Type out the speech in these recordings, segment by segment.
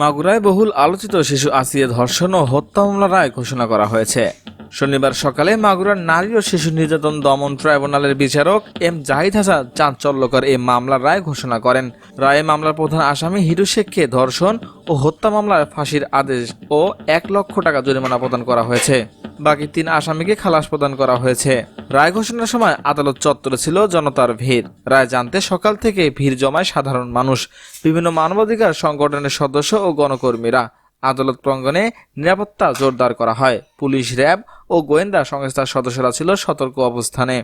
মাগুরায় বহুল আলোচিত শিশু আসিয়া ধর্ষণ ও হত্যা মামলা রায় ঘোষণা করা হয়েছে। শনিবার সকালে মাগুরার নারী ও শিশু নির্যাতন দমন ট্রাইব্যুনালের বিচারক এম জাহিদ হাসান চাঞ্চল্যকর এই মামলার রায় ঘোষণা করেন। রায়ে মামলার প্রধান আসামি হিরু শেখকে ধর্ষণ ও হত্যা মামলার ফাঁসির আদেশ ও এক লক্ষ টাকা জরিমানা প্রদান করা হয়েছে। বাকি তিন আসামিকে খালাস প্রদান করা হয়েছে। রায় ঘোষণার সময় আদালত চত্বরে ছিল জনতার ভিড়। রায় জানতে সকাল থেকে ভিড় জমায় সাধারণ মানুষ, বিভিন্ন মানবাধিকার সংগঠনের সদস্য ও গণকর্মীরা। আদালত প্রাঙ্গণে নিরাপত্তা জোরদার করা হয়। পুলিশ র্যাব ও গোয়েন্দা সংস্থার সদস্যরা ছিল সতর্ক অবস্থানে।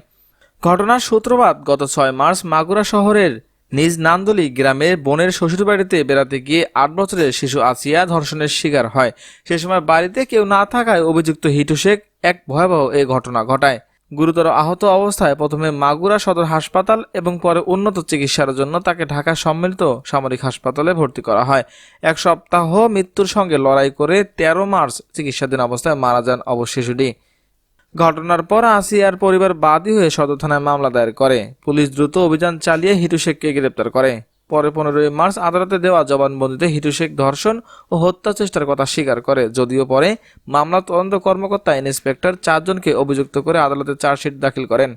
ঘটনার সূত্রপাত গত ছয় মার্চ মাগুরা শহরের নিজ নান্দলি গ্রামের বোনের শ্বশুরবাড়িতে বেড়াতে গিয়ে আট বছরের শিশু আসিয়া ধর্ষণের শিকার হয়। সে সময় বাড়িতে কেউ না থাকায় অভিযুক্ত হিটু শেখ এক ভয়াবহ এই ঘটনা ঘটায়। গুরুতর আহত অবস্থায় প্রথমে মাগুরা সদর হাসপাতাল এবং পরে উন্নত চিকিৎসার জন্য তাকে ঢাকা সম্মিলিত সামরিক হাসপাতালে ভর্তি করা হয়। এক সপ্তাহ মৃত্যুর সঙ্গে লড়াই করে তেরো মার্চ চিকিৎসাধীন অবস্থায় মারা যান অবশ শিশুটি ঘটনার পর আসিয়ার পরিবার বাদী হয়ে সদর থানায় মামলা দায়ের করে। পুলিশ দ্রুত অভিযান চালিয়ে হিটু শেখকে গ্রেপ্তার করে। পরে পনেরোই মার্চ আদালতে দেওয়া জবানবন্দিতে হিটু শেখ ধর্ষণ ও হত্যা চেষ্টার কথা স্বীকার করে। যদিও পরে মামলা তদন্ত কর্মকর্তা ইন্সপেক্টর চারজনকে অভিযুক্ত করে আদালতে চার্জশিট দাখিল করেন।